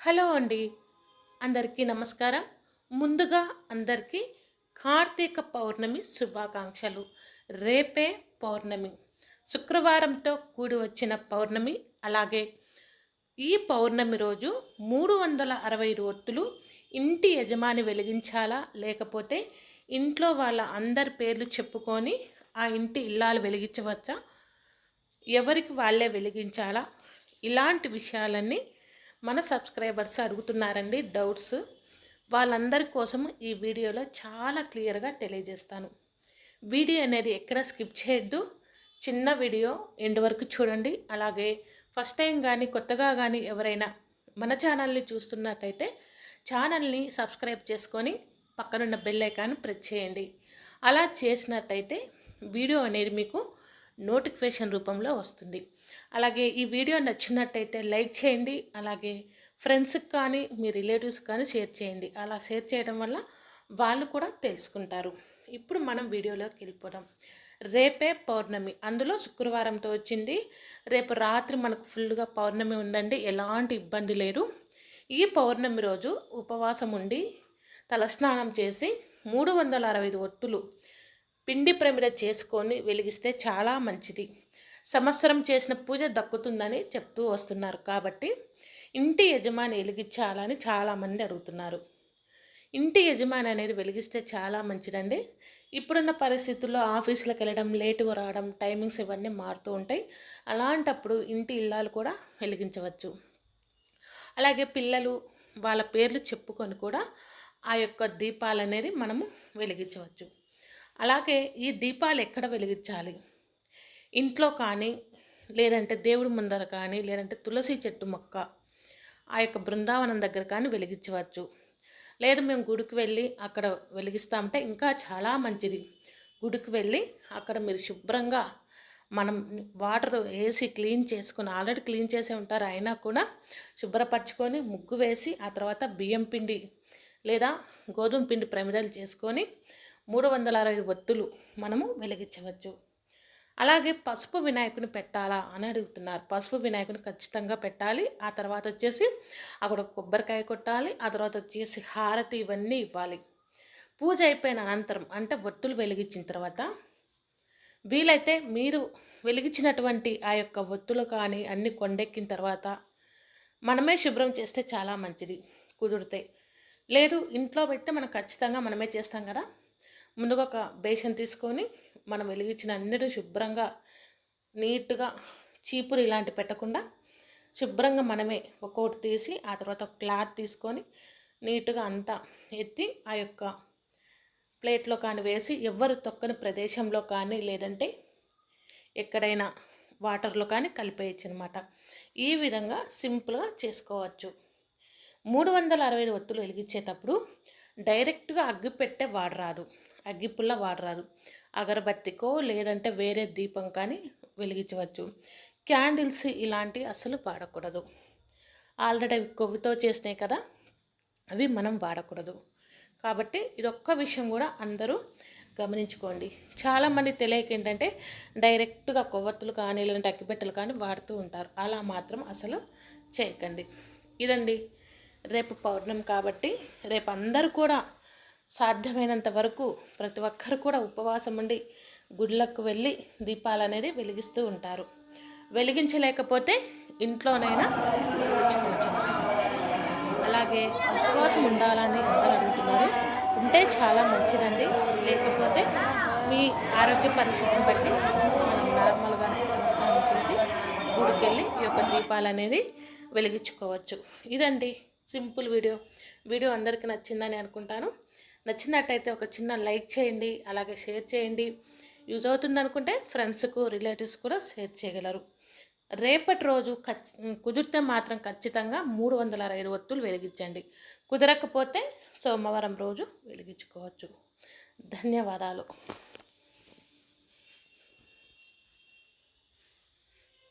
Hello అండి. అందరికీ నమస్కారం. ముందుగా అందరికీ కార్తీక పౌర్ణమి శుభాకాంక్షలు. రేపే పౌర్ణమి. శుక్రవారంతో కూడి వచ్చిన పౌర్ణమి అలాగే ఈ పౌర్ణమి రోజు మూడు వందల అరవై ఒత్తులు ఇంటి యజమాని వెలిగించాలా లేకపోతే ఇంట్లో వాళ్ళ అందరి పేర్లు చెప్పుకొని ఆ ఇంటి ఇల్లాలు వెలిగించవచ్చా? ఎవరికి వాళ్ళే వెలిగించాలా? ఇలాంటి విషయాలన్నీ మన సబ్స్క్రైబర్స్ అడుగుతున్నారండి డౌట్స్. వాళ్ళందరి కోసం ఈ వీడియోలో చాలా క్లియర్గా తెలియజేస్తాను. వీడియో అనేది ఎక్కడ స్కిప్ చేయొద్దు. చిన్న వీడియో ఎండ్ వరకు చూడండి. అలాగే ఫస్ట్ టైం కానీ కొత్తగా కానీ ఎవరైనా మన ఛానల్ని చూస్తున్నట్టయితే ఛానల్ని సబ్స్క్రైబ్ చేసుకొని పక్కనున్న బెల్ ఐకాన్ ప్రెస్ చేయండి. అలా చేసినట్టయితే వీడియో అనేది మీకు నోటిఫికేషన్ రూపంలో వస్తుంది. అలాగే ఈ వీడియో నచ్చినట్టయితే లైక్ చేయండి. అలాగే ఫ్రెండ్స్కి కానీ మీ రిలేటివ్స్కి కానీ షేర్ చేయండి. అలా షేర్ చేయడం వల్ల వాళ్ళు కూడా తెలుసుకుంటారు. ఇప్పుడు మనం వీడియోలోకి వెళ్ళిపోదాం. రేపే పౌర్ణమి. అందులో శుక్రవారంతో వచ్చింది. రేపు రాత్రి మనకు ఫుల్గా పౌర్ణమి ఉందండి. ఎలాంటి ఇబ్బంది లేదు. ఈ పౌర్ణమి రోజు ఉపవాసం ఉండి తలస్నానం చేసి మూడు వందల అరవై ఒత్తులు పిండి ప్రమిద చేసుకొని వెలిగిస్తే చాలా మంచిది. సంవత్సరం చేసిన పూజ దక్కుతుందని చెప్తూ వస్తున్నారు. కాబట్టి ఇంటి యజమాని వెలిగించాలని చాలామంది అడుగుతున్నారు. ఇంటి యజమాని అనేది వెలిగిస్తే చాలా మంచిదండి. ఇప్పుడున్న పరిస్థితుల్లో ఆఫీసులకు వెళ్ళడం లేటుగా రావడం టైమింగ్స్ ఇవన్నీ మారుతూ ఉంటాయి. అలాంటప్పుడు ఇంటి ఇల్లాలు కూడా వెలిగించవచ్చు. అలాగే పిల్లలు వాళ్ళ పేర్లు చెప్పుకొని కూడా ఆ యొక్క దీపాలు అనేది మనము వెలిగించవచ్చు. అలాగే ఈ దీపాలు ఎక్కడ వెలిగించాలి? ఇంట్లో కానీ లేదంటే దేవుడి ముందర కానీ లేదంటే తులసి చెట్టు మొక్క ఆ యొక్క బృందావనం దగ్గర కానీ వెలిగించవచ్చు. లేదు మేము గుడికి వెళ్ళి అక్కడ వెలిగిస్తామంటే ఇంకా చాలా మంచిది. గుడికి వెళ్ళి అక్కడ మీరు శుభ్రంగా మనం వాటర్ వేసి క్లీన్ చేసుకుని ఆల్రెడీ క్లీన్ చేసే ఉంటారు. అయినా కూడా శుభ్రపరచుకొని ముగ్గు వేసి ఆ తర్వాత బియ్యం పిండి లేదా గోధుమ పిండి ప్రమిదలు చేసుకొని మూడు వందల అరవై ఒత్తులు మనము వెలిగించవచ్చు. అలాగే పసుపు వినాయకుని పెట్టాలా అని అడుగుతున్నారు. పసుపు వినాయకుని ఖచ్చితంగా పెట్టాలి. ఆ తర్వాత వచ్చేసి అక్కడ కొబ్బరికాయ కొట్టాలి. ఆ తర్వాత వచ్చేసి హారతి ఇవన్నీ ఇవ్వాలి. పూజ అయిపోయిన అనంతరం అంటే ఒత్తులు వెలిగించిన తర్వాత వీలైతే మీరు వెలిగించినటువంటి ఆ యొక్క ఒత్తులు కానీ అన్ని కొండెక్కిన తర్వాత మనమే శుభ్రం చేస్తే చాలా మంచిది కుదిరితే లేదు ఇంట్లో పెడితే మనం ఖచ్చితంగా మనమే చేస్తాం కదా? ముందుగా ఒక బేషన్ తీసుకొని మనం వెలిగించిన అన్నిటిని శుభ్రంగా నీట్గా చీపురు ఇలాంటి పెట్టకుండా శుభ్రంగా మనమే ఒక్కొక్కటి తీసి ఆ తర్వాత ఒక క్లాత్ తీసుకొని నీట్గా అంతా ఎత్తి ఆ యొక్క ప్లేట్లో కానీ వేసి ఎవరు తొక్కని ప్రదేశంలో కానీ లేదంటే ఎక్కడైనా వాటర్లో కానీ కలిపేయచ్చు అనమాట ఈ విధంగా సింపుల్గా చేసుకోవచ్చు. మూడు వందల అరవై ఒత్తులు వెలిగించేటప్పుడు డైరెక్ట్గా అగ్గి పెట్టే వాడరాదు. అగ్గిపుల్ల వాడరాదు. అగరబత్తికో లేదంటే వేరే దీపం కానీ వెలిగించవచ్చు. క్యాండిల్స్ ఇలాంటివి అసలు వాడకూడదు. ఆల్రెడీ అవి కొవ్వుతో చేసినాయి కదా అవి మనం వాడకూడదు. కాబట్టి ఇదొక్క విషయం కూడా అందరూ గమనించుకోండి. చాలామంది తెలియక ఏంటంటే డైరెక్ట్గా కొవ్వొత్తులు కానీ లేదంటే అగ్గిపెట్టెలు కానీ వాడుతూ ఉంటారు. అలా మాత్రం అసలు చేయకండి. ఇదండి. రేపు పౌర్ణమి కాబట్టి రేపు అందరూ కూడా సాధ్యమైనంత వరకు ప్రతి ఒక్కరు కూడా ఉపవాసం ఉండి గుళ్ళకు వెళ్ళి దీపాలు అనేది వెలిగిస్తూ ఉంటారు. వెలిగించలేకపోతే ఇంట్లోనైనా అలాగే ఉపవాసం ఉండాలని అందరూ అడుగుతున్నారు ఉంటే చాలా మంచిదండి. లేకపోతే మీ ఆరోగ్య పరిస్థితిని బట్టి మనం నార్మల్గానే స్నానం చేసి గుడికి వెళ్ళి ఈ యొక్క దీపాలు అనేది వెలిగించుకోవచ్చు. ఇదండి సింపుల్ వీడియో. వీడియో అందరికీ నచ్చిందని అనుకుంటాను. నచ్చినట్టయితే ఒక చిన్న లైక్ చేయండి అలాగే షేర్ చేయండి. యూజ్ అవుతుంది అనుకుంటే ఫ్రెండ్స్కు రిలేటివ్స్ కూడా షేర్ చేయగలరు. రేపటి రోజు కుదిరితే మాత్రం ఖచ్చితంగా మూడు వందల అరవై ఒత్తులు వెలిగించండి. కుదరకపోతే సోమవారం రోజు వెలిగించుకోవచ్చు. ధన్యవాదాలు.